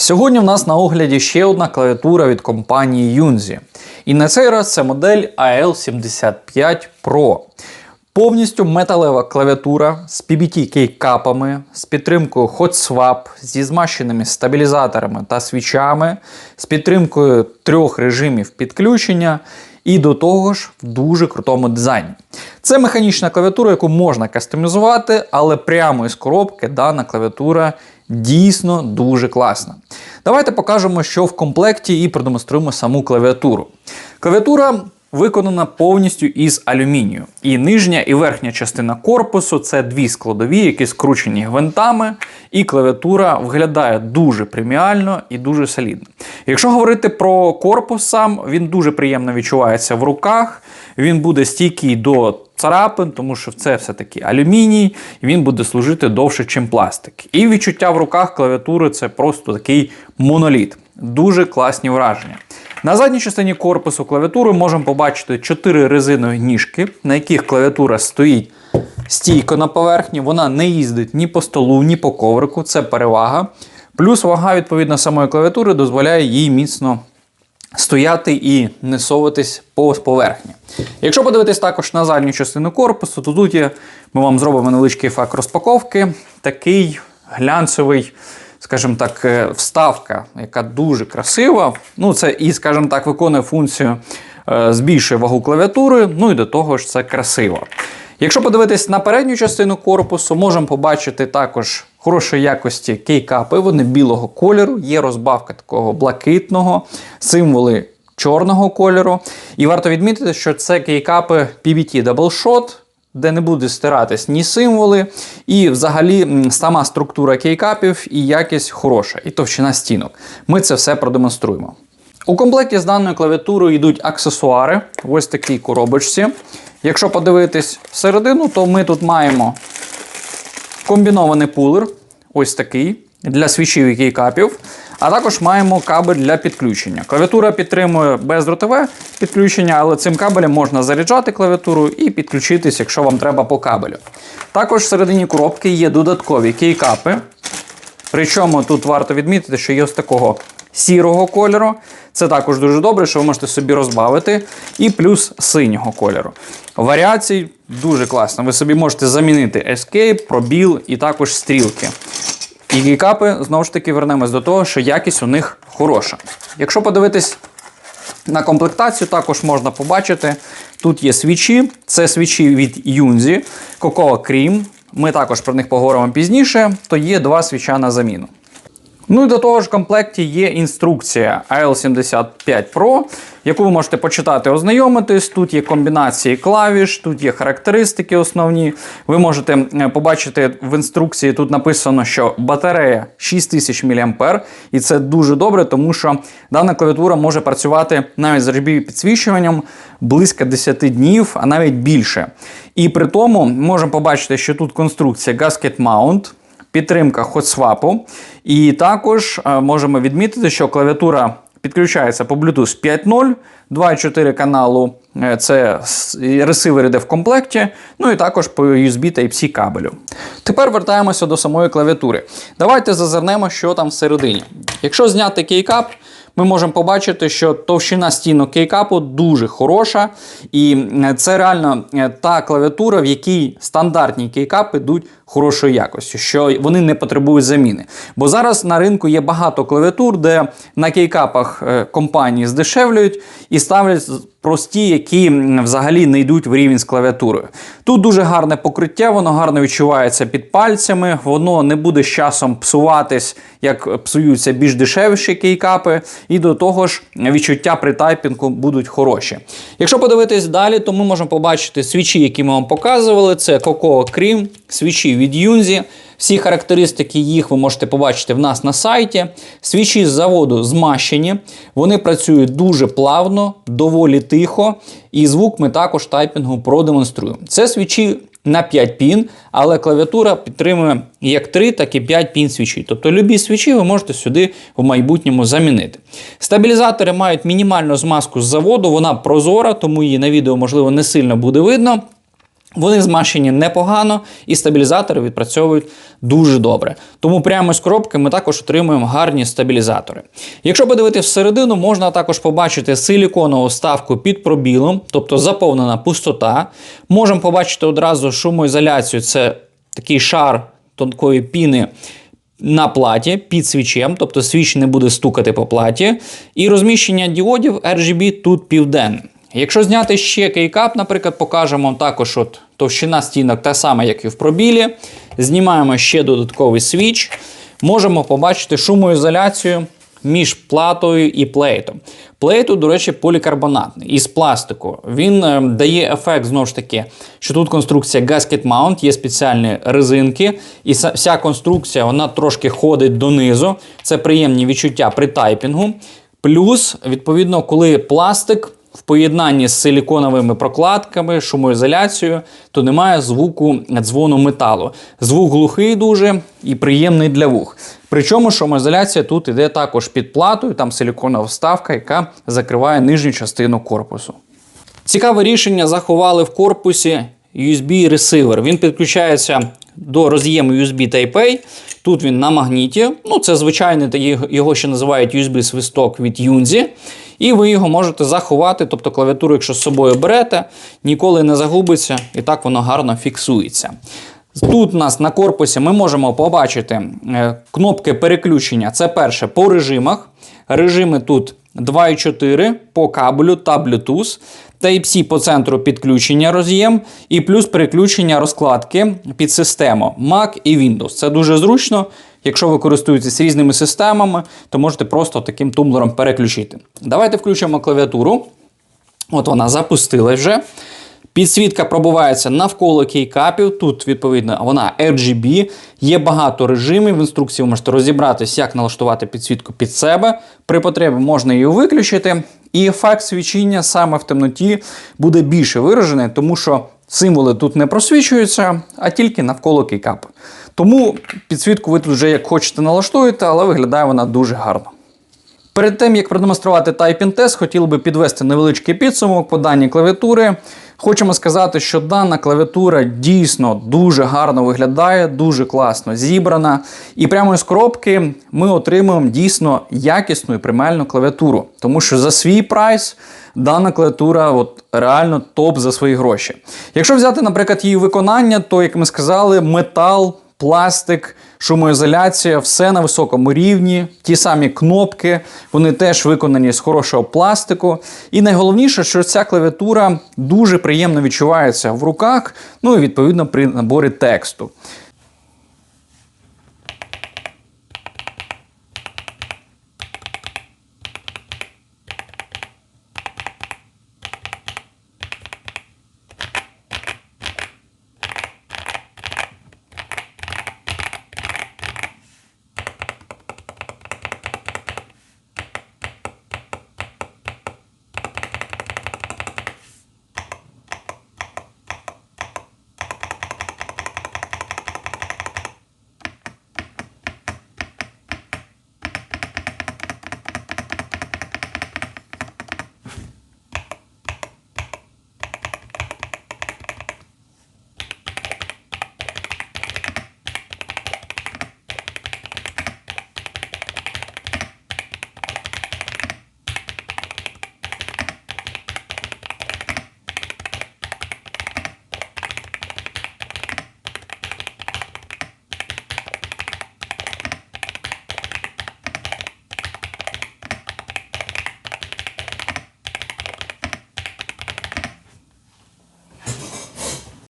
Сьогодні в нас на огляді ще одна клавіатура від компанії Yunzi. І на цей раз це модель AL75 Pro. Повністю металева клавіатура з PBT кейкапами, з підтримкою Hot Swap, зі змащеними стабілізаторами та свічами, з підтримкою трьох режимів підключення. І до того ж в дуже крутому дизайні. Це механічна клавіатура, яку можна кастомізувати, але прямо із коробки дана клавіатура дійсно дуже класна. Давайте покажемо, що в комплекті, і продемонструємо саму клавіатуру. Клавіатура виконана повністю із алюмінію. І нижня і верхня частина корпусу це дві складові, які скручені гвинтами, і клавіатура виглядає дуже преміально і дуже солідно. Якщо говорити про корпус сам, він дуже приємно відчувається в руках, він буде стійкий до царапин, тому що це все-таки алюміній, і він буде служити довше, ніж пластик. І відчуття в руках клавіатури це просто такий моноліт. Дуже класні враження. На задній частині корпусу клавіатури можемо побачити 4 резинові ніжки, на яких клавіатура стоїть стійко на поверхні, вона не їздить ні по столу, ні по коврику, це перевага. Плюс вага, відповідно, самої клавіатури дозволяє їй міцно стояти і не соватись по поверхні. Якщо подивитись також на задню частину корпусу, то тут є, ми вам зробимо невеличкий ефект розпаковки, такий глянцевий скажімо так, е, вставка, яка дуже красива. Ну, Це і, скажімо так, виконує функцію е, збільшує вагу клавіатури, ну і до того ж це красиво. Якщо подивитись на передню частину корпусу, можемо побачити також хорошої якості кейкапи, вони білого кольору, є розбавка такого блакитного, символи чорного кольору. І варто відмітити, що це кейкапи PBT Double Shot, де не буде стиратись ні символи, і взагалі сама структура кейкапів і якість хороша, і товщина стінок. Ми це все продемонструємо. У комплекті з даною клавіатурою йдуть аксесуари ось такій коробочці. Якщо подивитись всередину, то ми тут маємо комбінований пулер, ось такий, для свічів і кейкапів. А також маємо кабель для підключення. Клавіатура підтримує бездротове підключення, але цим кабелем можна заряджати клавіатуру і підключитись, якщо вам треба по кабелю. Також всередині коробки є додаткові кейкапи. Причому тут варто відмітити, що є ось такого сірого кольору. Це також дуже добре, що ви можете собі розбавити. І плюс синього кольору. Варіацій дуже класно. Ви собі можете замінити Escape, пробіл і також стрілки. І гейкапи, знову ж таки, вернемось до того, що якість у них хороша. Якщо подивитись на комплектацію, також можна побачити, тут є свічі, це свічі від Yunzi, Cocoa Cream. Ми також про них поговоримо пізніше, то є два свіча на заміну. Ну і до того ж, в комплекті є інструкція AL75 Pro, яку ви можете почитати, ознайомитись. Тут є комбінації клавіш, тут є характеристики основні. Ви можете побачити в інструкції, тут написано, що батарея 6000 мА, і це дуже добре, тому що дана клавіатура може працювати навіть з RGB підсвічуванням близько 10 днів, а навіть більше. І при тому можемо побачити, що тут конструкція Gasket Mount підтримка хотсвапу. І також е, можемо відмітити, що клавіатура підключається по Bluetooth 5.0, 2.4 каналу е, це ресивер іде в комплекті, ну і також по USB Type-C кабелю. Тепер вертаємося до самої клавіатури. Давайте зазирнемо, що там всередині. Якщо зняти кейкап, ми можемо побачити, що товщина стінок кейкапу дуже хороша, і е, це реально е, та клавіатура, в якій стандартні кейкапи йдуть хорошої якості, що вони не потребують заміни. Бо зараз на ринку є багато клавіатур, де на кейкапах е, компанії здешевлюють і ставлять прості, які взагалі не йдуть в рівень з клавіатурою. Тут дуже гарне покриття, воно гарно відчувається під пальцями, воно не буде з часом псуватись, як псуються більш дешевші кейкапи, і до того ж відчуття при тайпінгу будуть хороші. Якщо подивитись далі, то ми можемо побачити свічі, які ми вам показували. Це Cocoa Cream, свічі від Юнзі. Всі характеристики їх ви можете побачити в нас на сайті. Свічі з заводу змащені, вони працюють дуже плавно, доволі тихо, і звук ми також тайпінгу продемонструємо. Це свічі на 5 пін, але клавіатура підтримує як 3, так і 5 пін свічі. Тобто любі свічі ви можете сюди в майбутньому замінити. Стабілізатори мають мінімальну змазку з заводу, вона прозора, тому її на відео, можливо, не сильно буде видно. Вони змащені непогано і стабілізатори відпрацьовують дуже добре. Тому прямо з коробки ми також отримуємо гарні стабілізатори. Якщо подивитися всередину, можна також побачити силіконову вставку під пробілом, тобто заповнена пустота. Можемо побачити одразу шумоізоляцію, це такий шар тонкої піни. На платі під свічем, тобто свіч не буде стукати по платі. І розміщення діодів RGB тут південне. Якщо зняти ще кейкап, наприклад, покажемо також от товщина стінок та сама, як і в пробілі. Знімаємо ще додатковий свіч. Можемо побачити шумоізоляцію між платою і плейтом. Плейту, до речі, полікарбонатний із пластику. Він е, дає ефект знову ж таки, що тут конструкція gasket mount, є спеціальні резинки, і вся конструкція вона трошки ходить донизу. Це приємні відчуття при тайпінгу. Плюс, відповідно, коли пластик в поєднанні з силіконовими прокладками, шумоізоляцією, то немає звуку дзвону металу. Звук глухий дуже і приємний для вух. Причому шумоізоляція тут іде також під платою, там силіконова вставка, яка закриває нижню частину корпусу. Цікаве рішення заховали в корпусі USB ресивер. Він підключається до роз'єму USB Type-A. Тут він на магніті. Ну, це звичайний його- ще називають USB-свисток від Yunzi. І ви його можете заховати, тобто клавіатуру, якщо з собою берете, ніколи не загубиться, і так воно гарно фіксується. Тут у нас на корпусі ми можемо побачити е, кнопки переключення. Це перше по режимах. Режими тут 2.4 по кабелю та Bluetooth. Type-C по центру підключення роз'єм, і плюс переключення розкладки під систему Mac і Windows. Це дуже зручно. Якщо ви користуєтесь різними системами, то можете просто таким тумблером переключити. Давайте включимо клавіатуру. От вона запустилась вже. Підсвітка пробувається навколо кейкапів. Тут, відповідно, вона RGB. Є багато режимів. В інструкції ви можете розібратись, як налаштувати підсвітку під себе. При потребі можна її виключити. І ефект свічіння саме в темноті буде більше виражений, тому що символи тут не просвічуються, а тільки навколо кейкапу. Тому підсвітку ви тут вже як хочете налаштуєте, але виглядає вона дуже гарно. Перед тим, як продемонструвати Typing тест, хотіли би підвести невеличкий підсумок по даній клавіатурі. Хочемо сказати, що дана клавіатура дійсно дуже гарно виглядає, дуже класно зібрана. І прямо з коробки ми отримуємо дійсно якісну і преміальну клавіатуру. Тому що за свій прайс дана клавіатура от, реально топ за свої гроші. Якщо взяти, наприклад, її виконання, то, як ми сказали, метал пластик, шумоізоляція, все на високому рівні. Ті самі кнопки, вони теж виконані з хорошого пластику. І найголовніше, що ця клавіатура дуже приємно відчувається в руках, ну і відповідно при наборі тексту.